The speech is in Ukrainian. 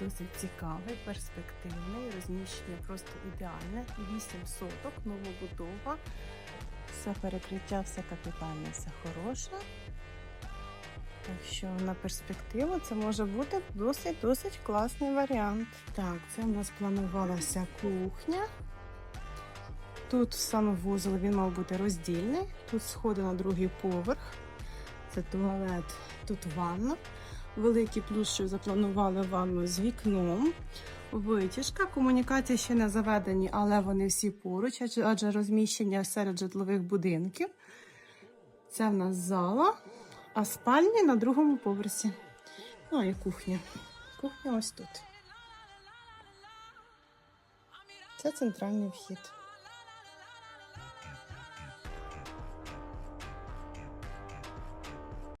Досить цікавий, перспективний, розміщення просто ідеальне. 8 соток, новобудова. Все перекриття, все капітальне, все хороше. Так що на перспективу це може бути досить-досить класний варіант. Так, це в нас планувалася кухня. Тут санвузол він мав бути роздільний. Тут сходи на другий поверх. Це туалет, тут ванна. Великий плюс, що запланували ванну з вікном. Витяжка. Комунікації ще не заведені, але вони всі поруч, адже- адже розміщення серед житлових будинків. Це в нас зала, а спальні на другому поверсі. Ну і кухня. Кухня ось тут. Це центральний вхід.